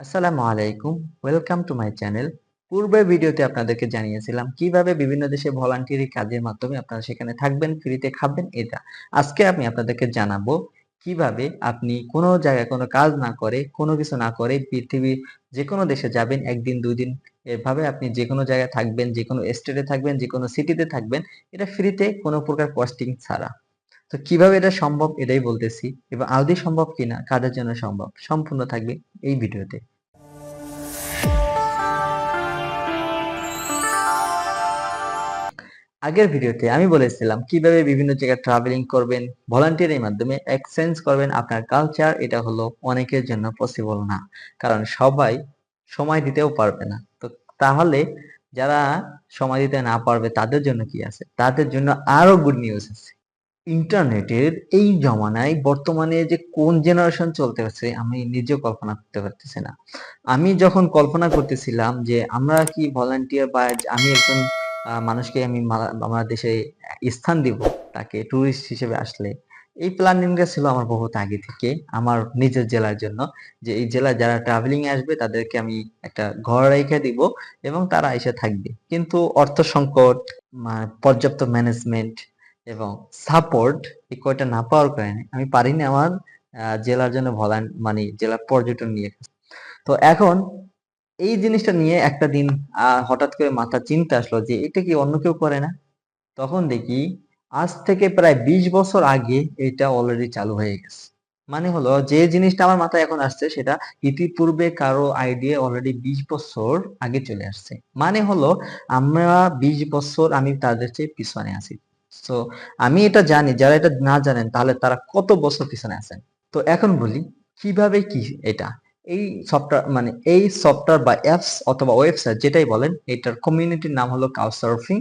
আসসালামু আলাইকুম welcome to my channel পূর্বের ভিডিওতে আপনাদেরকে জানিয়েছিলাম কীভাবে বিভিন্ন দেশে ভলান্টিয়ারি কাজের মাধ্যমে আপনারা সেখানে থাকবেন ফ্রিতে খাবেন এটা। আজকে আমি আপনাদেরকে জানাব কীভাবে আপনি কোনো জায়গায় কোনো কাজ না করে, কোনো কিছু না করে পৃথিবীর যে কোনো দেশে যাবেন, একদিন দুই দিন এভাবে আপনি যে কোনো জায়গায় থাকবেন যে কোনো স্টেটে থাকবেন যে কোনো সিটিতে থাকবেন, এটা ফ্রিতে কোনো প্রকার কস্টিং ছাড়া। তো কীভাবে এটা সম্ভব এটাই বলতেছি। এবং আদৌ সম্ভব কিনা, কাদের জন্য সম্ভব, সম্পূর্ণ থাকবে এই ভিডিওতে। আগের ভিডিওতে আমি বলেছিলাম কীভাবে বিভিন্ন জায়গায় ট্রাভেলিং করবেন ভলান্টিয়ারের মাধ্যমে এক্সচেঞ্জ করবেন আপনার কালচার এটা হলো অনেকের জন্য পসিবল না। কারণ সবাই সময় দিতেও পারবে না। তো তাহলে যারা সময় দিতে না পারবে তাদের জন্য কি আছে? তাদের জন্য আরও গুড নিউজ আছে। ইন্টারনেটের এই জমানায় বর্তমানে যে কোন জেনারেশন চলতেছে আমি নিজেও কল্পনা করতে পারতেছি না। আমি যখন কল্পনা করতেছিলাম যে আমরা কি ভলান্টিয়ার বা আমি একজন মানুষকে আমি আমার দেশে স্থান দিব, তাকে টুরিস্ট হিসেবে আসলে, এই প্ল্যানিংটা ছিল আমার বহুত আগে থেকে, আমার নিজের জেলার জন্য, যে এই জেলায় যারা ট্রাভেলিং আসবে, তাদেরকে আমি একটা ঘর রেখে দিব এবং তারা এসে থাকবে। কিন্তু অর্থ সংকট পর্যাপ্ত ম্যানেজমেন্ট এবং সাপোর্ট এই কয়টা না পাওয়ার কারণে আমি পারিনি আমার জেলার জন্য ভলান মানে জেলা পর্যটন নিয়ে। তো এখন এই জিনিসটা নিয়ে একটা দিন হঠাৎ করে মাথা চিন্তা আসলো যে এটা কি অন্য কেউ করে না? তখন দেখি আজ থেকে প্রায় বিশ বছর আগে এটা অলরেডি চালু হয়ে গেছে। মানে হলো যে জিনিসটা আমার মাথায় এখন আসছে সেটা ইতিপূর্বে কারও আইডিয়া অলরেডি বিশ বছর আগে চলে আসছে। মানে হলো আমরা বিশ বছর আমি তাদের চেয়ে পিছনে আছি। তো আমি এটা জানি, যারা এটা না জানেন, তাহলে তারা কত বছর পিছনে আছেন? তো এখন বলি, কীভাবে কি এটা? এই সফটওয়্যার মানে এই সফটওয়্যার বা অ্যাপস অথবা ওয়েবসাইট যেটাই বলেন, এটার কমিউনিটির নাম হলো কাউসার্ফিং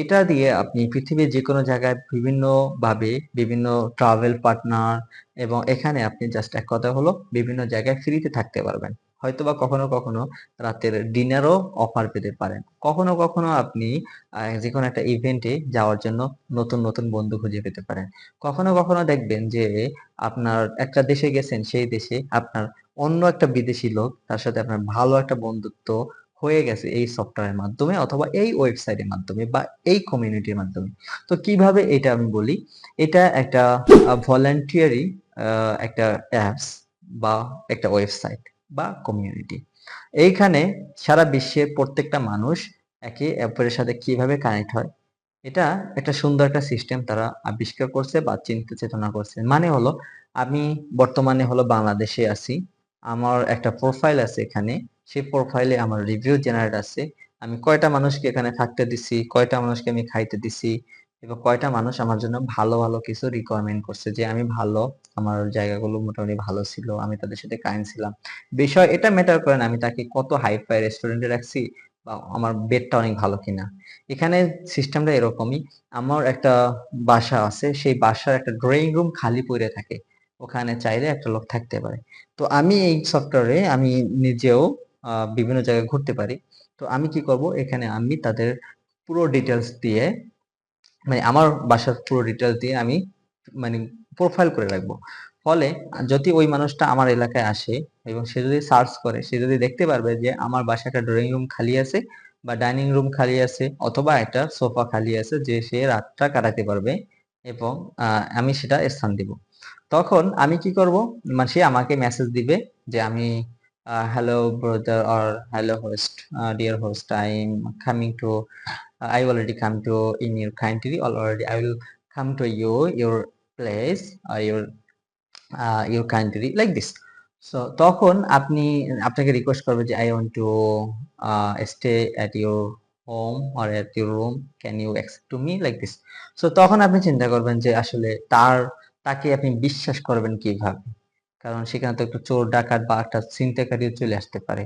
এটা দিয়ে আপনি পৃথিবীর যে কোনো জায়গায় বিভিন্ন ভাবে বিভিন্ন ট্রাভেল পার্টনার এবং এখানে আপনি জাস্ট এক কথা হলো বিভিন্ন জায়গায় ফ্রিতে থাকতে পারবেন। হয়তোবা কখনো কখনো রাতের ডিনারও অফার পেতে পারেন। কখনো কখনো আপনি যে কোনো একটা ইভেন্টে যাওয়ার জন্য নতুন নতুন বন্ধু খুঁজে পেতে পারেন। কখনো কখনো দেখবেন যে আপনার একটা দেশে গেছেন, সেই দেশে আপনার অন্য একটা বিদেশি লোক, তার সাথে আপনার ভালো একটা বন্ধুত্ব হয়ে গেছে এই সফটওয়্যারের মাধ্যমে অথবা এই ওয়েবসাইটের মাধ্যমে বা এই কমিউনিটির মাধ্যমে। তো কীভাবে এটা আমি বলি? এটা একটা ভলান্টিয়ারি একটা অ্যাপস বা একটা ওয়েবসাইট বা কমিউনিটি এইখানে সারা বিশ্বের প্রত্যেকটা মানুষ একে অপরের সাথে কীভাবে কানেক্ট হয়, এটা একটা সুন্দর একটা সিস্টেম তারা আবিষ্কার করছে বা চিন্তা চেতনা করছে। মানে হলো, আমি বর্তমানে হলো বাংলাদেশে আছি, আমার একটা প্রোফাইল আছে এখানে, সেই প্রোফাইলে আমার রিভিউ জেনারেট আছে। আমি কয়টা মানুষকে এখানে থাকতে দিছি, কয়টা মানুষকে আমি খাইতে দিছি এবং কয়টা মানুষ আমার জন্য ভালো ভালো কিছু রিকোয়ারমেন্ট করছে যে আমি ভালো, আমার জায়গাগুলো মোটামুটি ভালো ছিল, আমি তাদের সাথে কাইন্ড ছিলাম। বিষয় এটা ম্যাটার করে না, আমি তাকে কত হাই ফাই রেস্টুরেন্টে রাখছি বা আমার বেডটা অনেক ভালো কিনা। এখানে সিস্টেমটা এরকমই, আমার একটা বাসা আছে, সেই বাসার একটা ড্রয়িং রুম খালি পড়ে থাকে, ওখানে চাইলে একটা লোক থাকতে পারে। তো আমি এই সফটওয়্যারে আমি নিজেও বিভিন্ন জায়গায় ঘুরতে পারি। তো আমি কি করব, এখানে আমি তাদের পুরো ডিটেলস দিয়ে মানে আমার বাসার পুরো ডিটেলস দিয়ে আমি মানে প্রোফাইল করে রাখব। ফলে যদি ওই মানুষটা আমার এলাকায় আসে এবং সে যদি সার্চ করে, সে যদি দেখতে পারবে যে আমার বাসায় একটা ড্রয়িং রুম খালি আছে বা ডাইনিং রুম খালি আছে অথবা একটা সোফা খালি আছে যে সে রাতটা কাটাতে পারবে এবং আমি সেটা স্থান দিব। তখন আমি কি করব? মানে সে আমাকে মেসেজ দিবে যে আমি hello brother or hello host dear host I am coming to I already come to in your country already I will come to you your place or your uh, your country like this so তখন আপনি আপনাকে request করবে যে want to uh, stay at your home or at your room can you accept to me like this so তখন আপনি চিন্তা করবেন যে আসলে তার তাকে আপনি বিশ্বাস করবেন কীভাবে কারণ সেখানে তো একটু চোর ডাকাত বা একটা ছিনতাইকারীও চলে আসতে পারে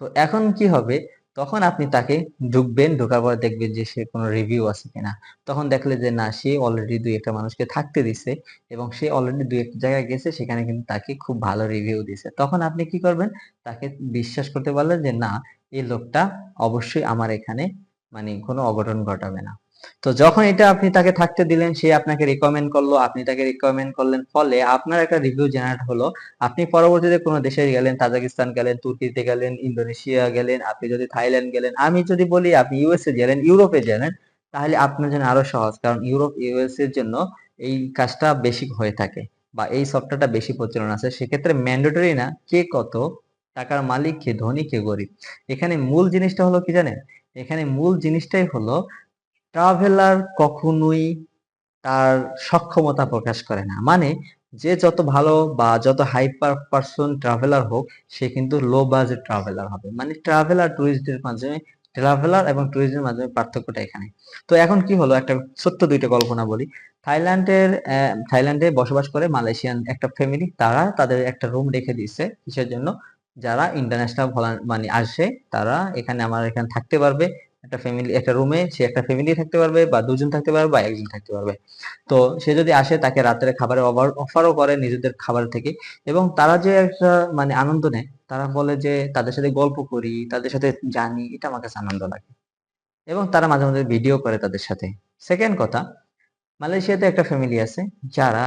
তো এখন কি হবে তখন আপনি তাকে ঢুকবেন, ঢোকার পর দেখবেন যে সে কোনো রিভিউ আছে কিনা। তখন দেখলে যে না, সে অলরেডি দুই একটা মানুষকে থাকতে দিছে এবং সে অলরেডি দুই একটা জায়গায় গেছে, সেখানে কিন্তু তাকে খুব ভালো রিভিউ দিছে। তখন আপনি কি করবেন? তাকে বিশ্বাস করতে পারলেন যে না, এই লোকটা অবশ্যই আমার এখানে মানে কোনো অঘটন ঘটাবে না। তো যখন এটা আপনি তাকে থাকতে দিলেন, সে আপনাকে রিকমেন্ড করল, আপনি তাকে রিকমেন্ড করলেন, ফলে আপনার একটা রিভিউ জেনারেট হলো। আপনি পরবর্তীতে কোনো দেশে গেলেন, তাজাকিস্তান গেলেন, তুর্কিতে গেলেন, ইন্দোনেশিয়া গেলেন, আপনি যদি থাইল্যান্ড গেলেন, আমি যদি বলি আপনি ইউএসএ গেলেন, ইউরোপে গেলেন, তাহলে আপনার জন্য আরও সহজ। কারণ ইউরোপ ইউএস এর জন্য এই কাজটা বেশি হয়ে থাকে বা এই সফটওয়্যারটা বেশি প্রচলন আছে। সেক্ষেত্রে ম্যান্ডেটরি না, কে কত, টাকার মালিক, কে ধনী, কে গরিব। এখানে মূল জিনিসটা হলো কি জানেন? এখানে মূল জিনিসটাই হলো ট্রাভেলার কখনোই তার সক্ষমতা প্রকাশ করে না। মানে যে যত ভালো বা যত হাইপার পার্সন ট্রাভেলার হোক, সে কিন্তু লো বাজেট ট্রাভেলার হবে। মানে ট্রাভেলার টুরিস্টদের মাধ্যমে ট্রাভেলার এবং ট্যুরিজমের মাধ্যমে পার্থক্যটা এখানে। তো এখন কি হলো? একটা ছোট্ট দুইটা কল্পনা বলি। থাইল্যান্ডের থাইল্যান্ডে বসবাস করে মালয়েশিয়ান একটা ফ্যামিলি তারা তাদের একটা রুম রেখে দিচ্ছে কিসের জন্য? যারা ইন্টারন্যাশনাল মানে আসে, তারা এখানে আমার এখানে থাকতে পারবে। একটা ফ্যামিলি একটা রুমে সে একটা ফ্যামিলি থাকতে পারবে বা দুজন থাকতে পারবে বা একজন থাকতে পারবে। তো সে যদি আসে, তাকে রাতের খাবারের অফারও করে নিজেদের খাবার থেকে এবং তারা যে একটা মানে আনন্দ নেয়, তারা বলে যে তাদের সাথে গল্প করি, তাদের সাথে জানি, এটা আমার কাছে আনন্দ লাগে। এবং তারা মাঝে মাঝে ভিডিও করে তাদের সাথে। সেকেন্ড কথা, মালয়েশিয়াতে একটা ফ্যামিলি আছে যারা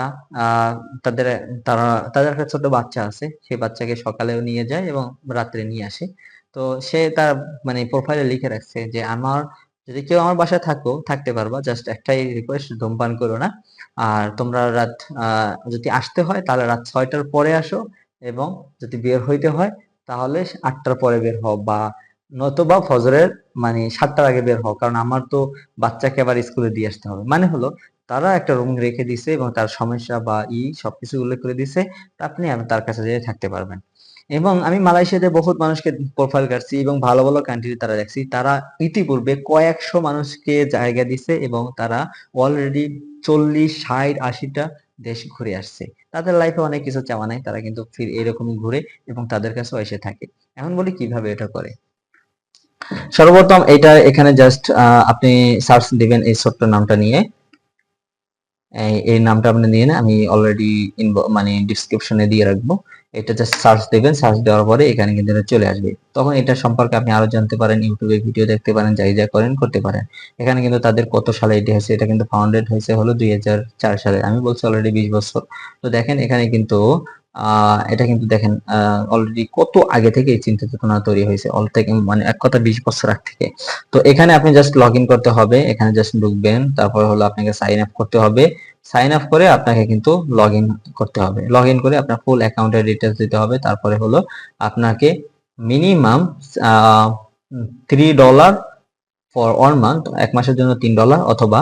তাদের, তারা, তাদের একটা ছোট বাচ্চা আছে। সেই বাচ্চাকে সকালেও নিয়ে যায় এবং রাত্রে নিয়ে আসে। তো সে তার মানে প্রোফাইলে লিখে রাখছে যে আমার, যদি কেউ আমার বাসায় থাকো, থাকতে পারবা জাস্ট একটাই রিকোয়েস্ট ধূমপান করো না। আর তোমরা রাত যদি আসতে হয়, তাহলে রাত ছয়টার পরে আসো এবং যদি বের হইতে হয়, তাহলে আটটার পরে বের হও বা নতুবা ফজরের মানে সাতটার আগে বের হও। কারণ আমার তো বাচ্চাকে আবার স্কুলে দিয়ে আসতে হবে। মানে হলো, তারা একটা রুম রেখে দিছে এবং তার সমস্যা বা ই সবকিছু উল্লেখ করে দিছে। আপনি তার কাছে যেয়ে থাকতে পারবেন। এবং আমি মালয়েশিয়াতে বহুত মানুষকে প্রোফাইল কাটছি এবং ভালো ভালো কান্ট্রি তারা দেখছি। তারা ইতিপূর্বে কয়েকশো মানুষকে জায়গা দিছে এবং তারা অলরেডি চল্লিশ, ষাট, আশিটা দেশ ঘুরে আসছে। তাদের লাইফে অনেক কিছু চাওয়া নাই, তারা কিন্তু ফির এরকমই ঘুরে এবং তাদের কাছেও এসে থাকে। এখন বলি কীভাবে এটা করে? সর্বপ্রথম এটা এখানে জাস্ট আপনি সার্চ দিবেন এই ছোট্ট নামটা নিয়ে। এই নামটা আপনি নিয়ে না, আমি অলরেডি মানে ডিসক্রিপশনে দিয়ে রাখব। এটা জাস্ট সার্চ দেবেন সার্চ দেওয়ার পরে এখানে কিন্তু এটা চলে আসবে। তখন এটা সম্পর্কে আপনি আরও জানতে পারেন, ইউটিউবে ভিডিও দেখতে পারেন, যাই যা করেন, করতে পারেন। এখানে কিন্তু তাদের কত সালে এটি হয়েছে, এটা কিন্তু ফাউন্ডেড হয়েছে হলো দুই সালে। আমি বলছি অলরেডি বিশ বছর। তো দেখেন এখানে কিন্তু এটা কিন্তু দেখেন অলরেডি কত আগে থেকে এই চিন্তা চেতনা তৈরি হয়েছে অল থেকে মানে এক কথা বিশ বছর আগ থেকে। তো এখানে আপনি জাস্ট লগ করতে হবে, এখানে জাস্ট ঢুকবেন, তারপর হলো আপনাকে সাইন আপ করতে হবে। সাইন আপ করে আপনাকে কিন্তু লগ করতে হবে। লগ করে আপনার ফুল অ্যাকাউন্টের ডিটেলস দিতে হবে। তারপরে হলো আপনাকে minimum three dollar for one month এক মাসের জন্য তিন ডলার অথবা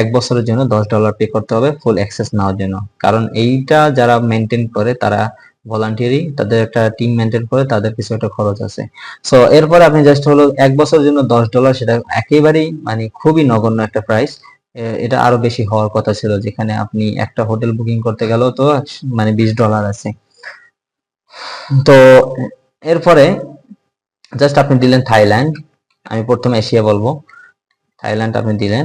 এক বছরের জন্য দশ ডলার পে করতে হবে ফুল অ্যাক্সেস নেওয়ার জন্য। কারণ এইটা যারা মেনটেন করে, তারা ভলান্টিয়ারি তাদের একটা টিম মেনটেন করে, তাদের কিছু একটা খরচ আছে। সো এরপর আপনি জাস্ট হলো এক বছরের জন্য দশ ডলার সেটা একেবারেই মানে খুবই নগণ্য একটা প্রাইস এটা আরও বেশি হওয়ার কথা ছিল, যেখানে আপনি একটা হোটেল বুকিং করতে গেলেও তো মানে বিশ ডলার আছে। তো এরপরে জাস্ট আপনি দিলেন থাইল্যান্ড, আমি প্রথমে এশিয়া বলব। থাইল্যান্ড আপনি দিলেন,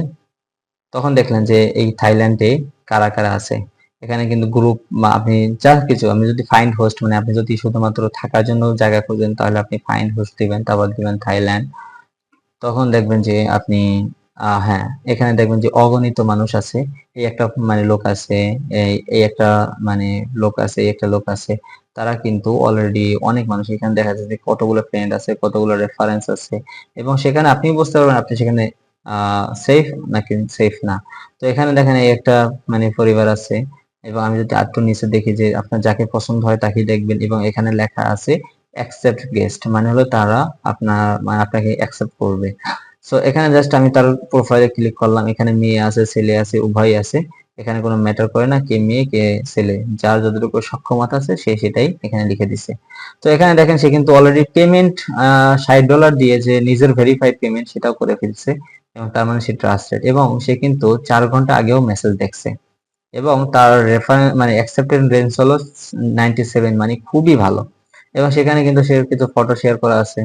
তখন দেখলেন যে এই থাইল্যান্ডে কারা কারা আছে। এখানে কিন্তু গ্রুপ বা আপনি যা কিছু, আপনি যদি ফাইন্ড হোস্ট মানে আপনি যদি শুধুমাত্র থাকার জন্য জায়গা খুঁজেন, তাহলে আপনি ফাইন্ড হোস্ট দিবেন, তারপর দিবেন থাইল্যান্ড। তখন দেখবেন যে আপনি হ্যাঁ এখানে দেখবেন যে অগণিত মানুষ আছে। এই একটা মানে লোক আছে, এই একটা মানে লোক আছে, এই একটা লোক আছে। তারা কিন্তু অলরেডি অনেক মানুষ। এখানে দেখা যাচ্ছে কতগুলো ফ্রেন্ড আছে, কতগুলো রেফারেন্স আছে। এবং সেখানে আপনি বুঝতে পারবেন আপনি সেখানে সেফ নাকি সেফ না। তো এখানে দেখেন এই একটা মানে পরিবার আছে। এবং আমি যদি আটটু নিচে দেখি যে আপনার যাকে পছন্দ হয় তাকে দেখবেন। এবং এখানে লেখা আছে অ্যাকসেপ্ট গেস্ট মানে হলো তারা আপনার মানে আপনাকে অ্যাকসেপ্ট করবে। সো এখানে জাস্ট আমি তার প্রোফাইলে ক্লিক করলাম। এখানে মেয়ে আছে, ছেলে আছে উভয় আছে। এখানে কোনো ম্যাটার করে না কে মেয়ে, কে ছেলে। যার যতটুকু সক্ষমতা আছে, সে সেটাই এখানে লিখে দিছে। তো, এখানে দেখেন সে কিন্তু অলরেডি পেমেন্ট ষাট ডলার দিয়ে যে নিজের ভেরিফাইড পেমেন্ট সেটাও করে ফেলছে এবং তার মানে সে ট্রাস্টেড এবং সে কিন্তু চার ঘণ্টা আগেও মেসেজ দেখছে এবং তার রেফারেন্স মানে অ্যাকসেপ্টেড রেঞ্জ হলো নাইনটি সেভেন মানে খুবই ভালো। এবং সেখানে কিন্তু সে কিছু ফটো শেয়ার করা আছে।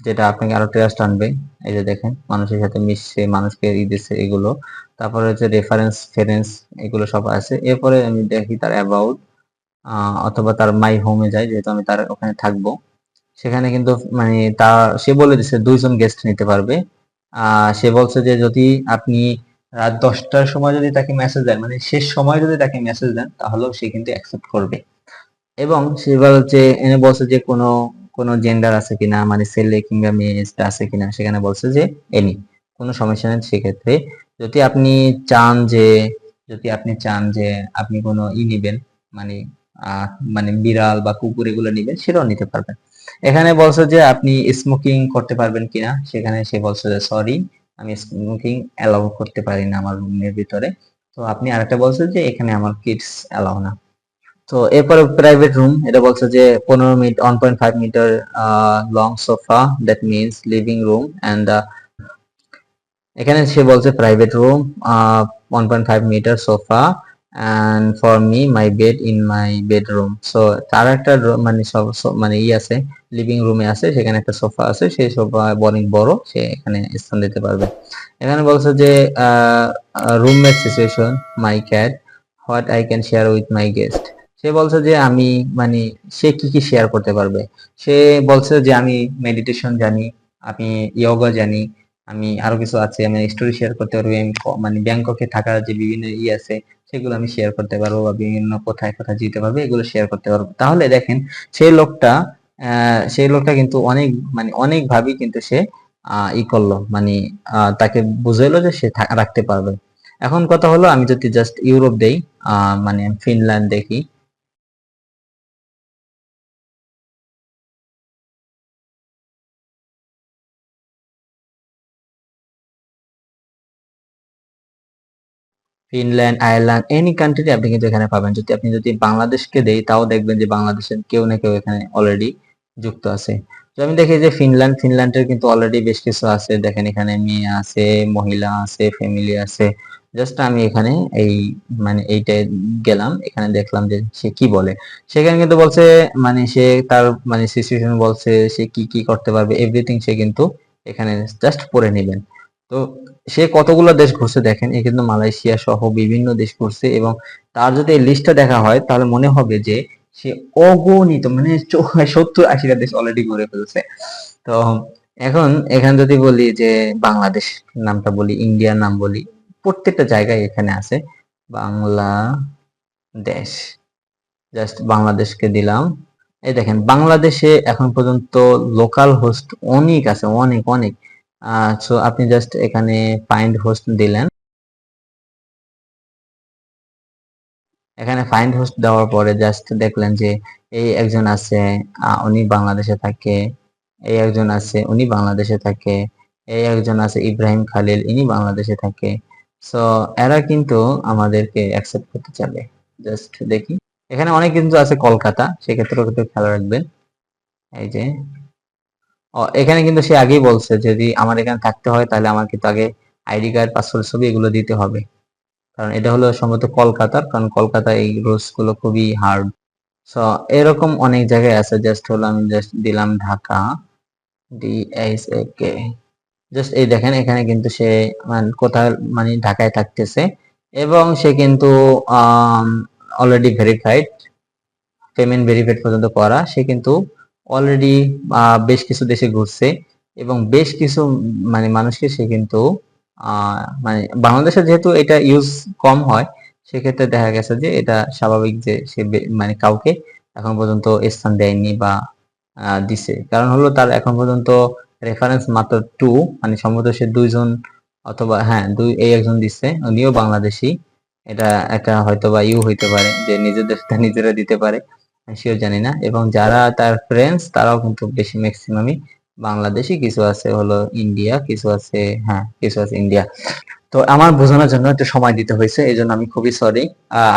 যেটা আপনাকে আরও ট্রাস্ট আনবে। এই যে দেখেন, মানুষের সাথে মিশছে, মানুষকে ই দিচ্ছে এগুলো। তারপরে হচ্ছে রেফারেন্স ফেরেন্স এগুলো সব আছে। এরপরে আমি দেখি তার অ্যাবাউট অথবা তার মাই হোমে যাই, যেহেতু আমি তার ওখানে থাকব। সেখানে কিন্তু মানে তা, সে বলে দিচ্ছে দুইজন গেস্ট নিতে পারবে। সে বলছে যে, যদি আপনি রাত দশটার সময় যদি তাকে মেসেজ দেন মানে শেষ সময় যদি তাকে মেসেজ দেন, তাহলেও সে কিন্তু অ্যাকসেপ্ট করবে। এবং সে বলছে, এনে বলছে যে, কোনো কোনো জেন্ডার আছে কিনা মানে ছেলে কিংবা মেয়ে আছে কিনা, সেখানে বলছে যে এনি কোনো সমস্যা নেই। সেক্ষেত্রে যদি আপনি চান যে, যদি আপনি চান যে আপনি কোনো ই নিবেন মানে মানে বিড়াল বা কুকুর এগুলো নিবেন, সেটাও নিতে পারবেন। এখানে বলছে যে আপনি স্মোকিং করতে পারবেন কিনা, সেখানে সে বলছে যে সরি আমি স্মোকিং অ্যালাউ করতে পারি না আমার রুমের ভিতরে। তো আপনি আরেকটা বলছে যে, এখানে আমার কিডস অ্যালাউ না। তো এরপরে প্রাইভেট রুম এটা বলছে যে পনেরো minute one point five metre long sofa that means living room and এখানে সে বলছে private room one point five metre sofa and for me my bed in my bedroom so তার একটা মানে সব- মানে ই আছে লিভিং রুমে আছে, সেখানে একটা সোফা আছে, সেই সোফা অনেক বড়, সে এখানে স্থান দিতে পারবে। এখানে বলছে যে roommate situation my cat what I can share with my guest সে বলছে যে, আমি মানে সে কি কি শেয়ার করতে পারবে? সে বলছে যে, আমি মেডিটেশন জানি, আমি ইয়োগা জানি, আমি আরও কিছু আছে, আমি স্টোরি শেয়ার করতে পারব মানে ব্যাংককে থাকার যে বিভিন্ন ই আছে, সেগুলো আমি শেয়ার করতে পারব বা বিভিন্ন কোথায় কোথায় যেতে পারবে, এগুলো শেয়ার করতে পারব। তাহলে দেখেন সেই লোকটা সেই লোকটা কিন্তু অনেক মানে অনেক ভাবেই কিন্তু সে ই করল মানে তাকে বুঝাইলো যে সে রাখতে পারবে। এখন কথা হলো, আমি যদি জাস্ট ইউরোপ দেই মানে ফিনল্যান্ড দেখি ফিনল্যান্ড আয়ারল্যান্ড এনি কান্ট্রি আপনি কিন্তু এখানে পাবেন। যদি আপনি যদি বাংলাদেশকে দেই, তাও দেখবেন যে বাংলাদেশের কেউ না কেউ এখানে অলরেডি যুক্ত আছে। তো আমি দেখি যে ফিনল্যান্ড ফিনল্যান্ডের কিন্তু অলরেডি বেশ কিছু আছে। দেখেন এখানে মেয়ে আছে, মহিলা আছে ফ্যামিলি আছে। জাস্ট আমি এখানে এই মানে এইটাই গেলাম। এখানে দেখলাম যে সে কি বলে। সেখানে কিন্তু বলছে মানে সে তার মানে সিচুয়েশন বলছে, সে কি কি করতে পারবে এভরিথিং সে কিন্তু এখানে জাস্ট পড়ে নেবেন। তো সে কতগুলো দেশ ঘুরছে দেখেন, এ কিন্তু মালয়েশিয়া সহ বিভিন্ন দেশ ঘুরছে এবং তার যদি এই লিস্টটা দেখা হয়, তাহলে মনে হবে যে সে অগণিত মানে সত্তর আশিটা দেশ অলরেডি ঘুরে ফেলছে। তো এখন এখানে যদি বলি যে বাংলাদেশ নামটা বলি ইন্ডিয়ার নাম বলি, প্রত্যেকটা জায়গায় এখানে আছে বাংলাদেশ জাস্ট বাংলাদেশকে দিলাম। এই দেখেন, বাংলাদেশে এখন পর্যন্ত লোকাল হোস্ট অনেক আছে, অনেক অনেক। সো আপনি জাস্ট এখানে ফাইন্ড হোস্ট দিলেন। এখানে ফাইন্ড হোস্ট দেওয়ার পরে জাস্ট দেখলেন যে এই একজন আছে উনি বাংলাদেশে থাকে, এই একজন আছে, উনি বাংলাদেশে থাকে, এই একজন আছে ইব্রাহিম খালিল, ইনি বাংলাদেশে থাকে। সো এরা কিন্তু আমাদেরকে অ্যাকসেপ্ট করতে চাবে। জাস্ট দেখি। এখানে অনেক কিন্তু আছে কলকাতা সেক্ষেত্রেও কিন্তু খেয়াল রাখবেন। এই যে এখানে কিন্তু সে আগেই বলছে, যদি আমার এখানে থাকতে হয়, তাহলে আমার কিন্তু আগে আইডি কার্ড, পাসপোর্ট ছবি এগুলো দিতে হবে। কারণ এটা হলো সম্ভবত কলকাতার, কারণ কলকাতা এই রুলসগুলো খুবই হার্ড সো এরকম অনেক জায়গায় আছে জাস্ট হলো আমি জাস্ট দিলাম Dhaka D H A K just এই দেখেন, এখানে কিন্তু সে মানে কোথায় মানে ঢাকায় থাকতেছে। এবং সে কিন্তু অলরেডি ভেরিফাইড পেমেন্ট ভেরিফাইড পর্যন্ত করা। সে কিন্তু অলরেডি বেশ কিছু দেশে ঘুরছে এবং বেশ কিছু মানে মানুষকে সে কিন্তু মানে বাংলাদেশে যেহেতু এটা ইউজ কম হয়, সেক্ষেত্রে দেখা গেছে যে এটা স্বাভাবিক যে সে মানে কাউকে এখন পর্যন্ত স্থান দেয়নি বা দিছে। কারণ হলো তার এখন পর্যন্ত রেফারেন্স মাত্র টু মানে সম্ভবত সে দুইজন অথবা হ্যাঁ দুই, এই একজন দিচ্ছে উনিও বাংলাদেশি। এটা একটা হয়তো বা ইউ হইতে পারে, যে নিজের নিজেদের, নিজেরা দিতে পারে। শিওর জানি না। এবং যারা তার ফ্রেন্ডস তারাও কিন্তু বেশি ম্যাক্সিমামই বাংলাদেশি, কিছু আছে হলো ইন্ডিয়া কিছু আছে হ্যাঁ কিছু আছে ইন্ডিয়া তো আমার বোঝানোর জন্য একটু সময় দিতে হয়েছে এই জন্য আমি খুবই সরি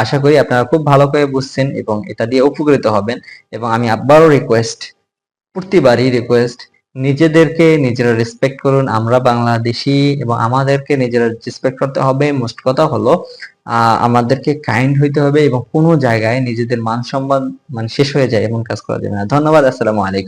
আশা করি আপনারা খুব ভালো করে বুঝছেন এবং এটা দিয়ে উপকৃত হবেন। এবং আমি আবারও রিকোয়েস্ট প্রতিবারই রিকোয়েস্ট নিজেদেরকে নিজেরা রেসপেক্ট করুন, আমরা বাংলাদেশি এবং আমাদেরকে নিজেরা রেসপেক্ট করতে হবে। মোস্ট কথা হলো আমাদেরকে কাইন্ড হইতে হবে এবং কোনো জায়গায় নিজেদের মান সম্মান মানে শেষ হয়ে যায় এমন কাজ করা যাবে না। ধন্যবাদ, আসসালামু আলাইকুম।